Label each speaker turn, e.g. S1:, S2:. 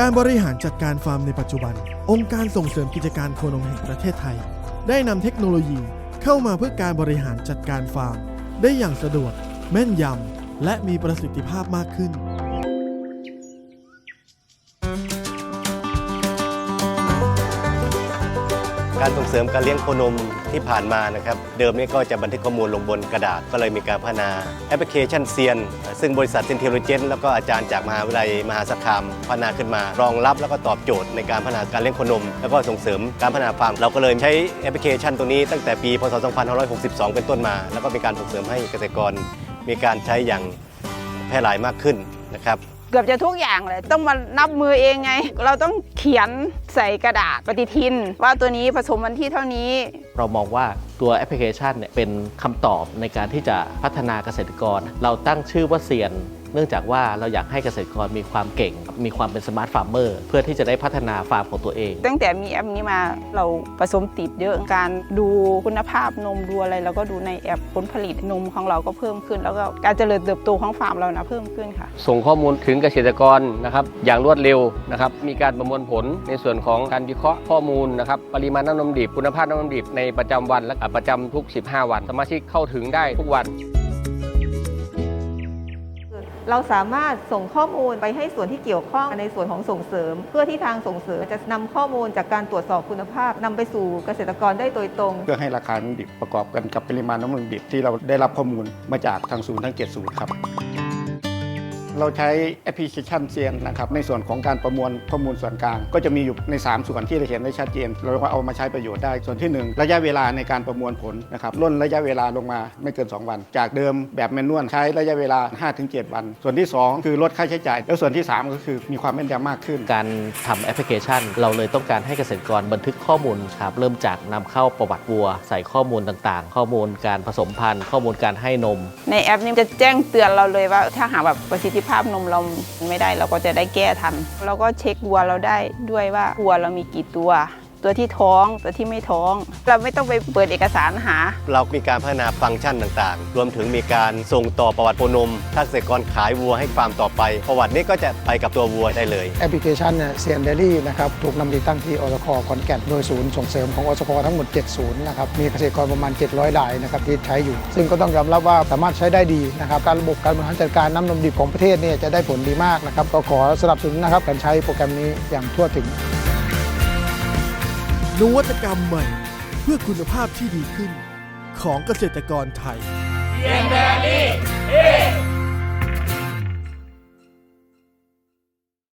S1: การบริหารจัดการฟาร์มในปัจจุบัน องค์การส่งเสริมกิจการโคนมแห่งประเทศไทย ได้นำเทคโนโลยีเข้ามาเพื่อการบริหารจัดการฟาร์ม ได้อย่างสะดวก แม่นยำและมีประสิทธิภาพมากขึ้น
S2: การส่งเสริมการเลี้ยงโคนมที่ผ่านมานะครับ เดิมนี่ก็จะบันทึกข้อมูลลงบนกระดาษก็เลยมีการพัฒนาแอปพลิเคชันเซียน ซึ่งบริษัทเซนเทลเจนแล้วก็อาจารย์จากมหาวิทยาลัยมหาสารคามพัฒนาขึ้นมารองรับแล้วก็ตอบโจทย์ในการพัฒนาการเลี้ยงโคนม แล้วก็ส่งเสริมการพัฒนาฟาร์มเราก็เลยใช้แอปพลิเคชันตัวนี้ตั้งแต่ปีพศ 2562 เป็นต้นมา แล้วก็มีการส่งเสริมให้เกษตรกรมีการใช้อย่างแพร่หลายมากขึ้นนะครับ
S3: กือบจะทุกอย่างเลย ต้องมานับมือเองไง เราต้องเขียนใส่กระดาษปฏิทิน ว่าตัวนี้ผสมวันที่เท่านี้
S4: เรามองว่าตัวแอปพลิเคชันเนี่ยเป็นคำตอบในการที่จะพัฒนาเกษตรกร เราตั้งชื่อว่าเซียน เนื่องจากว่าเราอยากให้เกษตรกรมีความเก่ง มีความเป็นสมาร์ทฟาร์มเมอร์เพื่อที่จะได้พัฒนาฟาร์มของตัวเอง
S3: ตั้งแต่มีแอปนี้มาเราผสมติดเยอะการดูคุณภาพนมดูอะไรเราก็ดูในแอปผลผลิตนมของเราก็เพิ่มขึ้น แล้วก็การเจริญเติบโตของฟาร์มเรานะเพิ่มขึ้นค่ะ
S5: ส่งข้อมูลถึงเกษตรกรนะครับอย่างรวดเร็วนะครับมีการประมวลผลในส่วนของการวิเคราะห์ข้อมูลนะครับปริมาณน้ำนมดิบคุณภาพน้ำนมดิบในประจำวันและประจำทุก 15 วัน สมาชิกเข้าถึงได้ทุกวัน
S6: เราสามารถส่งข้อมูลไปให้ส่วนที่เกี่ยวข้องในส่วนของส่งเสริม เพื่อที่ทางส่งเสริมจะนำข้อมูลจากการตรวจสอบคุณภาพนำไปสู่เกษตรกรได้โดยตรง
S7: เพื่อให้ราคาน้ำดิบประกอบกันกับปริมาณน้ำมันดิบที่เราได้รับข้อมูลมาจากทางศูนย์ทั้ง7ศูนย์ครับ เราใช้แอปพลิเคชันเซียนนะครับในส่วนของการประมวลข้อมูลส่วนกลาง ก็จะมีอยู่ใน 3 ส่วนที่เราเห็นได้ชัดเจน เราก็เอามาใช้ประโยชน์ได้ ส่วนที่ 1 ระยะเวลาในการประมวลผลนะครับล่นระยะเวลาลงมาไม่เกิน 2 วัน จากเดิมแบบแมนนวลใช้ระยะเวลา 5-7 วัน ส่วนที่ 2 คือลดค่าใช้จ่าย แล้วส่วนที่ 3 ก็คือมีความแม่นยำมากขึ้น
S4: การทำแอปพลิเคชัน เราเลยต้องการให้เกษตรกรบันทึกข้อมูลครับเริ่มจากนำเข้าประวัติวัว ใส่ข้อมูลต่างๆ ข้อมูลการผสมพันธุ์ ข้อมูลการให้นม
S3: ในแอปนี้จะแจ้งเตือนเราเลยว่าถ้าหากแบบประสิทธิภาพนมเราไม่ได้เราก็จะได้แก้ทันเราก็เช็ควัวเราได้ด้วยว่าวัวเรามีกี่ตัว ตัวที่ท้องตัวที่ไม่ท้อง เราไม่ต้องไปเปิดเอกสารหา
S2: เรามีการพัฒนาฟังก์ชันต่างๆ รวมถึงมีการส่งต่อประวัติโคนมถ้าเกษตรกรขายวัวให้ฟาร์มต่อไป ประวัตินี้ก็จะไปกับตัววัวได้เลย
S8: แอปพลิเคชันเซียนเดลี่นะครับถูกนำติดตั้งที่อสคขอนแก่นโดยศูนย์ส่งเสริมของอสคทั้งหมด7ศูนย์นะครับมีเกษตรกรประมาณ 700รายนะครับที่ใช้อยู่ ซึ่งก็ต้องยอมรับว่าสามารถใช้ได้ดีนะครับการระบบการบริหารจัดการน้ำนมดิบของประเทศเนี่ยจะได้ผลดีมากนะครับก็ขอสนับสนุนนะครับการใช้โปรแกรมนี้อย่างทั่วถึง
S1: นวัตกรรมใหม่ เพื่อคุณภาพที่ดีขึ้นของเกษตรกรไทย
S9: เซียนแดลี่